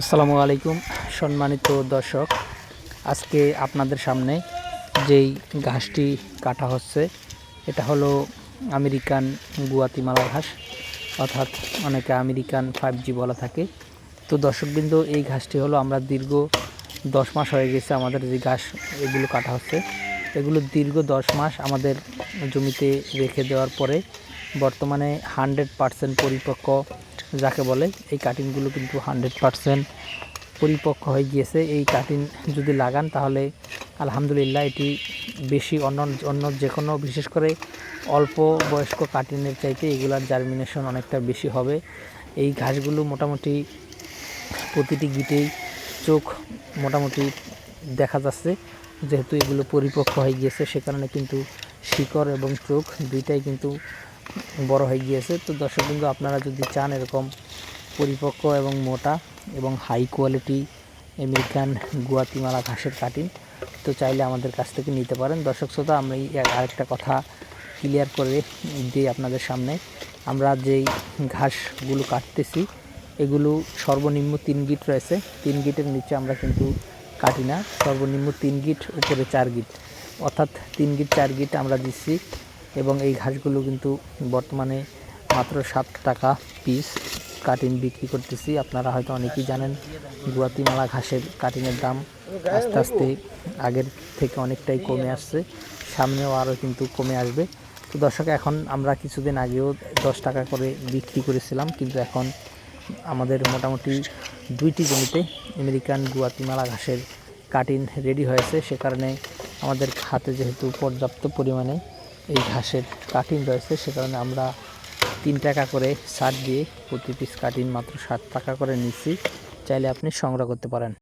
আসসালামু আলাইকুম, সম্মানিত দর্শক। আজকে আপনাদের সামনে যেই ঘাসটি কাটা হচ্ছে, এটা হলো আমেরিকান গুয়াতিমালা ঘাস। অর্থাৎ অনেকে আমেরিকান ফাইভ জি বলা থাকে। তো দর্শকবৃন্দ, এই ঘাসটি হলো আমরা দীর্ঘ দশ মাস হয়ে গেছে আমাদের যে ঘাস এগুলো কাটা হচ্ছে। এগুলো দীর্ঘ দশ মাস আমাদের জমিতে রেখে দেওয়ার পরে বর্তমানে হান্ড্রেড পারসেন্ট পরিপক্ক যাকে বলে, এই কাটিংগুলো কিন্তু হান্ড্রেড পারসেন্ট পরিপক্ক হয়ে গিয়েছে। এই কাটিং যদি লাগান, তাহলে আলহামদুলিল্লাহ এটি বেশি অন্য অন্য যে কোনো বিশেষ করে অল্প বয়স্ক কাটিনের চাইতে এগুলার জার্মিনেশন অনেকটা বেশি হবে। এই ঘাসগুলো মোটামুটি প্রতিটি গিটেই চোখ মোটামুটি দেখা যাচ্ছে, যেহেতু এগুলো পরিপক্ক হয়ে গিয়েছে, সে কারণে কিন্তু শিকড় এবং চোখ দুইটাই কিন্তু বড় হয়ে গিয়েছে। তো দর্শক কিন্তু আপনারা যদি চান এরকম পরিপক্ক এবং মোটা এবং হাই কোয়ালিটি আমেরিকান গুয়াতিমালা ঘাসের কাটিং, তো চাইলে আমাদের কাছ থেকে নিতে পারেন। দর্শক শ্রোতা আমরা আরেকটা কথা ক্লিয়ার করে দিই আপনাদের সামনে। আমরা যেই ঘাসগুলো কাটতেছি, এগুলো সর্বনিম্ন তিন গিট রয়েছে। তিন গিটের নিচে আমরা কিন্তু কাটি না। সর্বনিম্ন তিন গিট, উপরে চার গিট। অর্থাৎ তিন গিট, চার গিট আমরা দিচ্ছি। এবং এই ঘাসগুলো কিন্তু বর্তমানে মাত্র সাত টাকা পিস কাটিং বিক্রি করতেছি। আপনারা হয়তো অনেকেই জানেন, গুয়াতিমালা ঘাসের কাটিংয়ের দাম আস্তে আস্তে আগের থেকে অনেকটাই কমে আসছে। সামনেও আরও কিন্তু কমে আসবে। তো দর্শক, এখন আমরা কিছুদিন আগেও দশ টাকা করে বিক্রি করেছিলাম, কিন্তু এখন আমাদের মোটামুটি দুইটি জমিতে আমেরিকান গুয়াতিমালা ঘাসের কাটিং রেডি হয়েছে। সে কারণে আমাদের হাতে যেহেতু পর্যাপ্ত পরিমাণে এই ঘাসের কাটিং রয়েছে, সে কারণে আমরা তিন টাকা করে সার দিয়ে প্রতি পিস কাটিং মাত্র ষাট টাকা করে নিচ্ছি। চাইলে আপনি সংগ্রহ করতে পারেন।